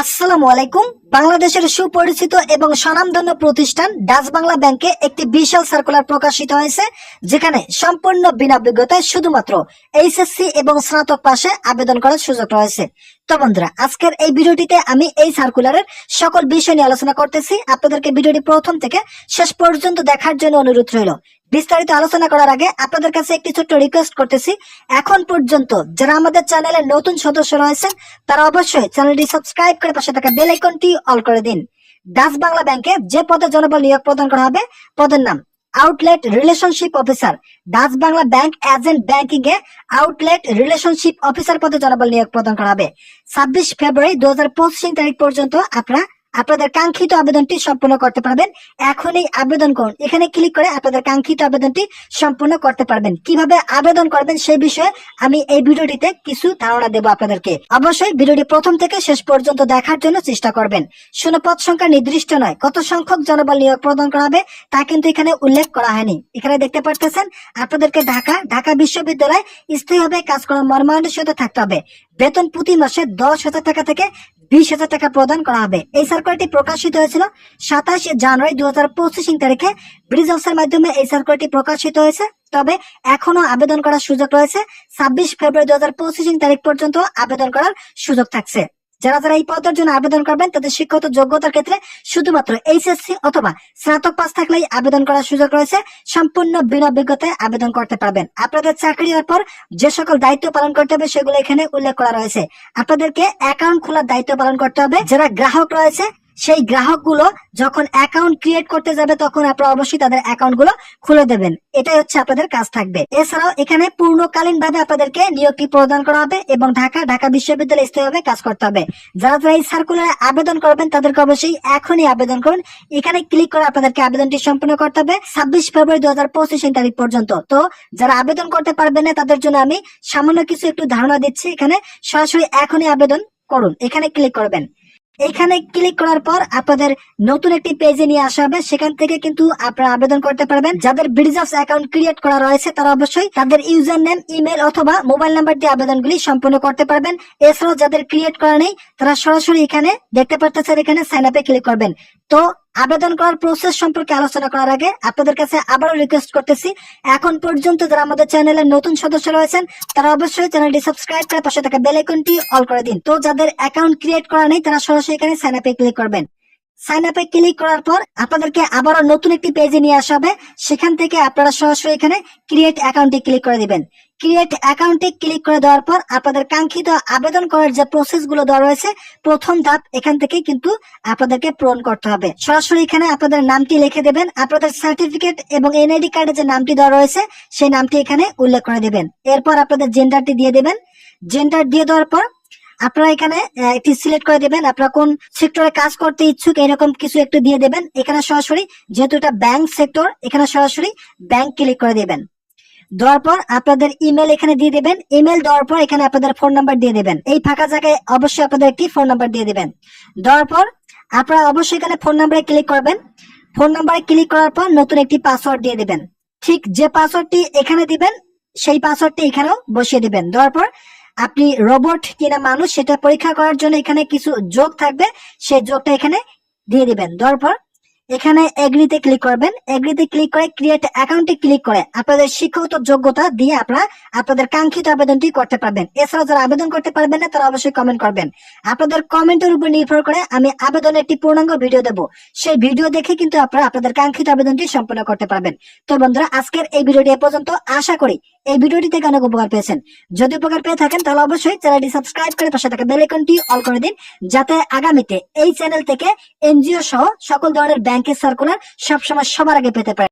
আসসালামু আলাইকুম। বাংলাদেশের সুপরিচিত এবং স্বনামধন্য প্রতিষ্ঠান ডাচ বাংলা ব্যাংকে একটি বিশাল সার্কুলার প্রকাশিত হয়েছে, যেখানে সম্পূর্ণ বিনা বিজ্ঞতায় শুধুমাত্র এইচএসসি এবং স্নাতক পাশে আবেদন করার সুযোগ রয়েছে। তো বন্ধুরা, আজকের এই ভিডিওটিতে আমি এই সার্কুলারের সকল বিষয় নিয়ে আলোচনা করতেছি। আপনাদেরকে ভিডিওটি প্রথম থেকে শেষ পর্যন্ত দেখার জন্য অনুরোধ রইল। বিস্তারিত আলোচনা করার আগে আপনাদের কাছে একটি ছোট্ট রিকোয়েস্ট করতেছি। এখন পর্যন্ত যারা আমাদের চ্যানেলের নতুন সদস্য রয়েছেন, তারা অবশ্যই চ্যানেলটি সাবস্ক্রাইব করে পাশে থাকা বেল আইকনটি অল করে দিন। ডাচ বাংলা ব্যাংকে যে পদে জনবল নিয়োগ প্রদান করা হবে, পদের নাম outlet relationship officer Dutch Bangla bank agent banking এ আউটলেট রিলেশনশিপ অফিসার পদে জনবল নিয়োগ প্রদান করা হবে। ছাব্বিশ ফেব্রুয়ারি দু হাজার পঁচিশ তারিখ পর্যন্ত আপনারা আপনাদের কাঙ্ক্ষিত আবেদনটি সম্পূর্ণ করতে পারবেন। এখনই আবেদন করুন। এখানে ক্লিক করে আপনাদের কাঙ্ক্ষিত আবেদনটি সম্পূর্ণ করতে পারবেন। কীভাবে আবেদন করবেন সেই বিষয়ে আমি এই ভিডিওটিতে কিছু ধারণা দেবো আপনাদেরকে। অবশ্যই ভিডিওটি প্রথম থেকে শেষ পর্যন্ত দেখার জন্য চেষ্টা করবেন। শূন্য পদ সংখ্যা নির্দিষ্ট নয়। কত সংখ্যক জনবল নিয়োগ প্রদান করা হবে তা কিন্তু এখানে উল্লেখ করা হয়নি। এখানে দেখতে পারতেছেন, আপনাদেরকে ঢাকা ঢাকা বিশ্ববিদ্যালয় স্থায়ীভাবে কাজ করার মর্মায়নের সাথে থাকতে হবে। বেতন প্রতি মাসে দশ হাজার টাকা থেকে বিশ হাজার টাকা প্রদান করা হবে। এই সার্কুলারটি প্রকাশিত হয়েছিল সাতাশ জানুয়ারি দু হাজার পঁচিশ তারিখে। ব্রিজ হাউসের মাধ্যমে এই সার্কুলারটি প্রকাশিত হয়েছে। তবে এখনও আবেদন করার সুযোগ রয়েছে। ছাব্বিশ ফেব্রুয়ারি দু হাজার পঁচিশ তারিখ পর্যন্ত আবেদন করার সুযোগ থাকছে। যারা যারা এই পদের জন্য আবেদন করবেন, তাদের শিক্ষাগত যোগ্যতার ক্ষেত্রে শুধুমাত্র এইচএসসি অথবা স্নাতক পাস থাকলেই আবেদন করার সুযোগ রয়েছে। সম্পূর্ণ বিনা অভিজ্ঞতায় আবেদন করতে পারবেন। আপনাদের চাকরি হওয়ার পর যে সকল দায়িত্ব পালন করতে হবে, সেগুলো এখানে উল্লেখ করা রয়েছে। আপনাদেরকে অ্যাকাউন্ট খোলার দায়িত্ব পালন করতে হবে। যারা গ্রাহক রয়েছে সেই গ্রাহকগুলো যখন অ্যাকাউন্ট ক্রিয়েট করতে যাবে, তখন আপনারা অবশ্যই তাদের অ্যাকাউন্টগুলো খুলে দেবেন। এটাই হচ্ছে আপনাদের কাজ থাকবে। এছাড়াও এখানে পূর্ণকালীন ভাবে আপনাদেরকে নিয়োগটি প্রদান করা হবে এবং ঢাকা ঢাকা বিশ্ববিদ্যালয়ে স্থায়ীভাবে কাজ করতে হবে। যারা যারা এই সার্কুলারে আবেদন করবেন, তাদেরকে অবশ্যই এখনই আবেদন করুন। এখানে ক্লিক করে আপনাদেরকে আবেদনটি সম্পূর্ণ করতে হবে ছাব্বিশ ফেব্রুয়ারি দু হাজার পঁচিশ তারিখ পর্যন্ত। তো যারা আবেদন করতে পারবেন না, তাদের জন্য আমি সামান্য কিছু একটু ধারণা দিচ্ছি। এখানে সরাসরি এখনই আবেদন করুন। এখানে ক্লিক করবেন। এখানে ক্লিক করার পর আপনাদের নতুন একটি পেজে নিয়ে আসা হবে। সেখান থেকে কিন্তু আপনারা আবেদন করতে পারবেন। যাদের ব্রিজাস অ্যাকাউন্ট ক্রিয়েট করা রয়েছে, তারা অবশ্যই তাদের ইউজার নেম ইমেল অথবা মোবাইল নাম্বার দিয়ে আবেদনগুলি সম্পূর্ণ করতে পারবেন। এছাড়াও যাদের ক্রিয়েট করা নেই, তারা সরাসরি এখানে দেখতে পারতেছেন, এখানে সাইন আপে ক্লিক করবেন। তো আবেদন করার প্রসেস সম্পর্কে আলোচনা করার আগে আপনাদের কাছে আবারও রিকোয়েস্ট করতেছি। এখন পর্যন্ত যারা আমাদের চ্যানেলের নতুন সদস্য রয়েছেন, তারা অবশ্যই চ্যানেলটি সাবস্ক্রাইব করে পাশে থাকা বেল আইকনটি অল করে দিন। তো যাদের অ্যাকাউন্ট ক্রিয়েট করা নেই, তারা সরাসরি এখানে সাইন আপে ক্লিক করবেন। সাইন আপে ক্লিক করার পর আপনাদেরকে আবারও নতুন একটি পেজে নিয়ে আসা হবে। সেখান থেকে আপনারা সরাসরি এখানে ক্রিয়েট অ্যাকাউন্টে ক্লিক করে দিবেন। ক্রিয়েট অ্যাকাউন্টে ক্লিক করে দেওয়ার পর আপনাদের কাঙ্ক্ষিত আবেদন করার যে প্রসেসগুলো দেওয়া রয়েছে, প্রথম ধাপ এখান থেকে কিন্তু আপনাদেরকে পূরণ করতে হবে। সরাসরি এখানে আপনাদের নামটি লিখে দেবেন, আপনাদের সার্টিফিকেট এবং এনআইডি কার্ডে যে নামটি দেওয়া রয়েছে, সেই নামটি এখানে উল্লেখ করে দেবেন। এরপর আপনাদের জেন্ডারটি দিয়ে দেবেন। জেন্ডার দিয়ে দেওয়ার পর আপনারা এখানে একটি সিলেক্ট করে দেবেন। আপনারা কোন সেক্টরে কাজ করতে ইচ্ছুক এরকম কিছু একটু দিয়ে দেবেন। এখানে সরাসরি, যেহেতু এটা ব্যাংক সেক্টর এখানে সরাসরি ব্যাংক ক্লিক করে দেবেন। দেওয়ার পর আপনাদের ইমেল এখানে দিয়ে দেবেন। ইমেল দেওয়ার পর এখানে আপনাদের ফোন নাম্বার দিয়ে দেবেন। এই ফাঁকা জায়গায় অবশ্যই আপনাদের একটি ফোন নাম্বার দিয়ে দেবেন। দেওয়ার পর আপনারা অবশ্যই এখানে ফোন নাম্বারে ক্লিক করবেন। ফোন নাম্বারে ক্লিক করার পর নতুন একটি পাসওয়ার্ড দিয়ে দেবেন। ঠিক যে পাসওয়ার্ডটি এখানে দিবেন, সেই পাসওয়ার্ডটি এখানেও বসিয়ে দিবেন। দেওয়ার পর আপনি রোবট কিনা মানুষ সেটা পরীক্ষা করার জন্য এখানে কিছু যোগ থাকবে, সেই যোগটা এখানে দিয়ে দিবেন। দেওয়ার পর এখানে এগ্রিতে ক্লিক করবেন। এগ্রিতে ক্লিক করে ক্রিয়েট অ্যাকাউন্টে ক্লিক করে আপনাদের শিক্ষাগত যোগ্যতা দিয়ে আপনারা আপনাদের কাঙ্ক্ষিত আবেদনটি করতে পারবেন। এছাড়া যারা আবেদন করতে পারবেন না, তারা অবশ্যই কমেন্ট করবেন। আপনাদের কমেন্টের উপর নির্ভর করে আমি আবেদনের একটি পূর্ণাঙ্গ ভিডিও দেব। সেই ভিডিও দেখে কিন্তু আপনারা আপনাদের কাঙ্ক্ষিত আবেদনটি সম্পূর্ণ করতে পারবেন। তো বন্ধুরা, আজকের এই ভিডিওটি এ পর্যন্ত। আশা করি এই ভিডিওটি থেকে অনেক উপকার পেয়েছেন। যদি উপকার পেয়ে থাকেন, তাহলে অবশ্যই চ্যানেলটি সাবস্ক্রাইব করে পাশে থাকা বেল আইকনটি অল করে দিন। যাতে আগামীতে এই চ্যানেল থেকে এনজিও সহ সকল ধরনের ব্যাংকের সার্কুলার সবসময় সবার আগে পেতে পারেন।